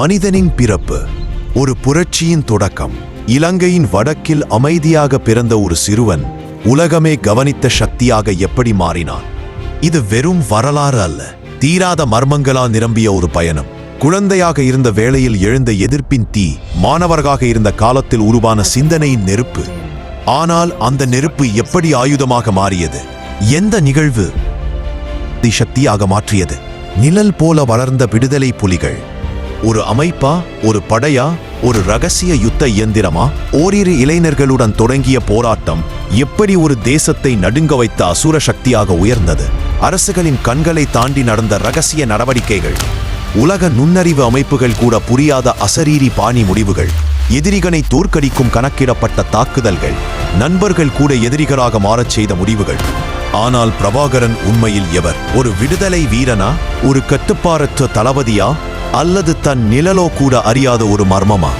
மனிதனின் பிறப்பு ஒரு புரட்சியின் தொடக்கம். இலங்கையின் வடக்கில் அமைதியாக பிறந்த ஒரு சிறுவன் உலகமே கவனித்த சக்தியாக எப்படி மாறினான்? இது வெறும் வரலாறு அல்ல. தீராத மர்மங்களால் நிரம்பிய ஒரு பயணம். குழந்தையாக இருந்த வேளையில் எழுந்த எதிர்ப்பின் தீ மாணவராக இருந்த காலத்தில் உருவான சிந்தனையின் நெருப்பு. ஆனால் அந்த நெருப்பு எப்படி ஆயுதமாக மாறியது? எந்த நிகழ்வு? சக்தியாக மாற்றியது. நிழல் போல வளர்ந்த விடுதலை புலிகள். ஒரு அமைப்பா ஒரு படையா ஒரு ரகசிய யுத்த இயந்திரமா? ஓரிரு இளைஞர்களுடன் தொடங்கிய போராட்டம் எப்படி ஒரு தேசத்தை நடுங்க வைத்த அசுர சக்தியாக உயர்ந்தது? அரசுகளின் கண்களை தாண்டி நடந்த ரகசிய நடவடிக்கைகள் உலக நுண்ணறிவு அமைப்புகள் கூட புரியாத அசரீரி பாணி முடிவுகள் எதிரிகளை தோற்கடிக்கும் கணக்கிடப்பட்ட தாக்குதல்கள் நண்பர்கள் கூட எதிரிகளாக மாறச் செய்த முடிவுகள். ஆனால் பிரபாகரன் உண்மையில் எவர்? ஒரு விடுதலை வீரனா? ஒரு கட்டுப்பாரற்ற தளபதியா? அல்லது தன் நிழலோ கூட அறியாத ஒரு மர்மமா?